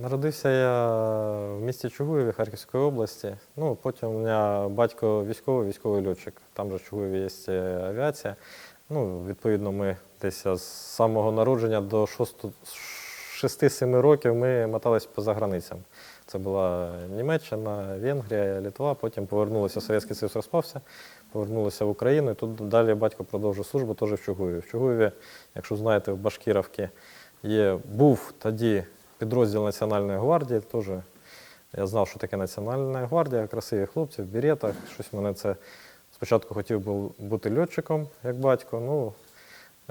Народився я в місті Чугуєві Харківської області. Ну, потім у мене батько військовий, військовий льотчик. Там же в Чугуєві є е, авіація. Ну, відповідно, ми десь з самого народження до 6-7 років ми мотались по заграницям. Це була Німеччина, Венгрія, Литва. Потім повернулися, Совєтський Союз розпався, повернулися в Україну. І тут далі батько продовжив службу теж в Чугуєві. В Чугуєві, якщо знаєте, в Башкіровці є, був тоді підрозділ Національної гвардії. Теж я знав, що таке Національна гвардія, красиві хлопці в беретах. Щось мене це спочатку хотів був бути льотчиком, як батько. Ну,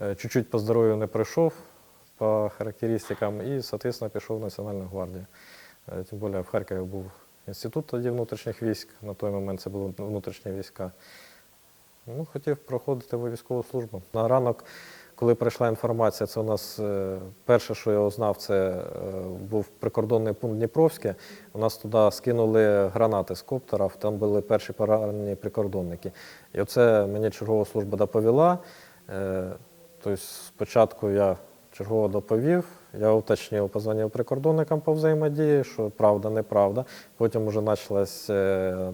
е, чуть-чуть по здоров'ю не прийшов по характеристикам і, соответственно, пішов в Національну гвардію. Е, Тим більше в Харкові був інститут тоді внутрішніх військ, на той момент це були внутрішні війська. Ну, хотів проходити військову службу. На ранок, коли прийшла інформація, це у нас е, перше, що я узнав, це е, був прикордонний пункт Дніпровське. У нас туди скинули гранати з коптерів, там були перші поранені прикордонники. І оце мені чергова служба доповіла. Тобто спочатку я чергово доповів, я уточнив, позвонив прикордонникам по взаємодії, що правда, неправда. Потім вже почалась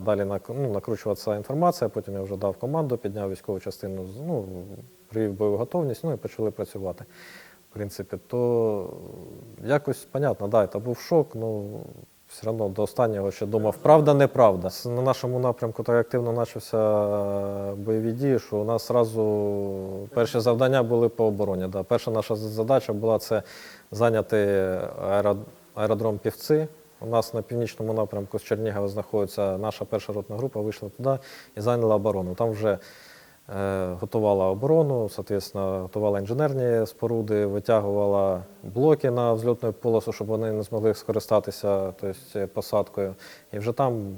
далі ну, накручуватися інформація, потім я вже дав команду, підняв військову частину, ну, привів бойову готовність, ну і почали працювати. В принципі, то якось понятно, да, це був шок, ну все одно до останнього ще думав, правда, неправда. На нашому напрямку так активно почався е, бойові дії, що у нас одразу перші завдання були по обороні. Да. Перша наша задача була це зайняти аеродром Півці. У нас на північному напрямку з Чернігова знаходиться наша перша ротна група, вийшла туди і зайняла оборону. Там вже готувала оборону, соответственно, готувала інженерні споруди, витягувала блоки на взльотну полосу, щоб вони не змогли скористатися тобто, посадкою. І вже там,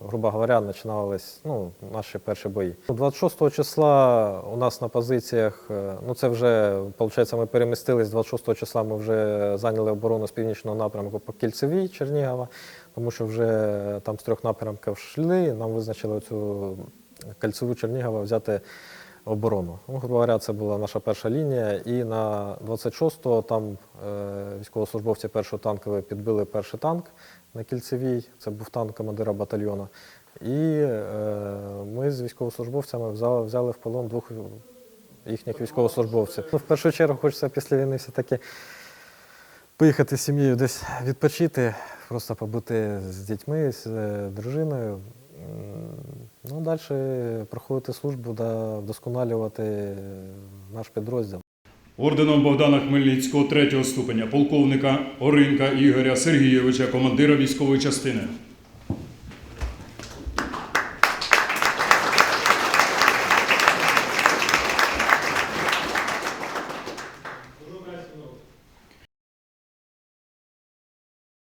грубо говоря, починались ну, наші перші бої. 26 числа у нас на позиціях, е, ну це вже, виходить, ми перемістились, 26 числа ми вже зайняли оборону з північного напрямку по Кільцевій Чернігова, тому що вже там з трьох напрямків йшли, нам визначили цю кольцеву Чернігова взяти оборону. Ну, говоря, це була наша перша лінія. І на 26-го там е, військовослужбовці першого танкової підбили перший танк на кільцевій. Це був танк командира батальйону. І е, ми з військовослужбовцями взяли, взяли в полон двох їхніх військовослужбовців. Ну, в першу чергу хочеться після війни все-таки поїхати з сім'єю десь відпочити, просто побути з дітьми, з е, дружиною. Ну, далі проходити службу, та вдосконалювати наш підрозділ. Орденом Богдана Хмельницького третього ступеня полковника Оринка Ігоря Сергійовича, командира військової частини.